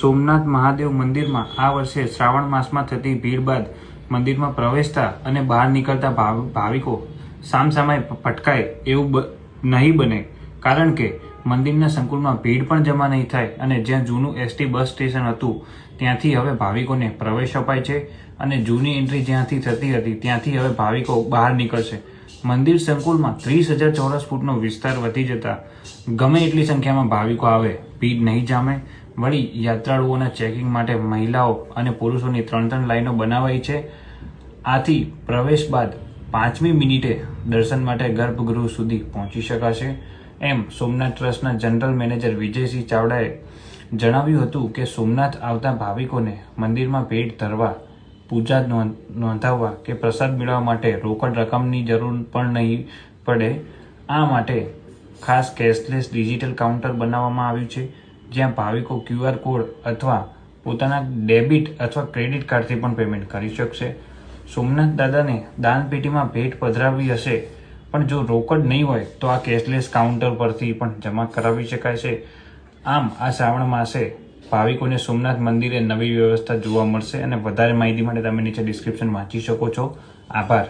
સોમનાથ મહાદેવ મંદિરમાં આ વર્ષે શ્રાવણ માસમાં થતી ભીડ બાદ મંદિરમાં પ્રવેશતા અને બહાર નીકળતા ભાવ- ભાવિકો સામસામે ફટકાય એવું નહીં બને. કારણ કે મંદિરના સંકુલમાં ભીડ પણ જમા નહીં થાય અને જ્યાં જૂનું એસટી બસ સ્ટેશન હતું, ત્યાંથી હવે ભાવિકોને પ્રવેશ અપાય છે અને જૂની એન્ટ્રી જ્યાંથી થતી હતી, ત્યાંથી હવે ભાવિકો બહાર નીકળશે. મંદિર સંકુલમાં ત્રીસ હજાર ચોરસ ફૂટનો વિસ્તાર વધી જતા ગમે એટલી સંખ્યામાં ભાવિકો આવે, ભીડ નહીં જામે વળી યાત્રાળુઓના ચેકિંગ માટે મહિલાઓ અને પુરુષોની ત્રણ ત્રણ લાઈનો બનાવાઈ છે. આથી પ્રવેશ બાદ પાંચમી મિનિટે દર્શન માટે ગર્ભગૃહ સુધી પહોંચી શકાશે. એમ સોમનાથ ટ્રસ્ટના જનરલ મેનેજર વિજયસિંહ ચાવડાએ જણાવ્યું હતું કે સોમનાથ આવતા ભાવિકોને મંદિરમાં ભેટ ધરવા, પૂજા નોંધ- નોંધાવવા કે પ્રસાદ મેળવવા માટે રોકડ રકમની જરૂર પણ નહીં પડે. આ માટે ખાસ કેશલેસ ડિજિટલ કાઉન્ટર બનાવવામાં આવ્યું છે. જ્યાં ભાવિકો ક્યુઆર કોડ અથવા પોતાના ડેબિટ અથવા ક્રેડિટ કાર્ડથી પણ પેમેન્ટ કરી શકશે. સોમનાથ દાદાને દાનપેટીમાં ભેટ પધરાવી હશે, પણ જો રોકડ નહીં હોય તો આ કેશલેસ કાઉન્ટર પરથી પણ જમા કરાવી શકાય છે. આમ આ શ્રાવણ માસે ભાવિકોને સોમનાથ મંદિરે નવી વ્યવસ્થા જોવા મળશે અને વધારે માહિતી માટે તમે નીચે ડિસ્ક્રિપ્શન વાંચી શકો છો. આભાર.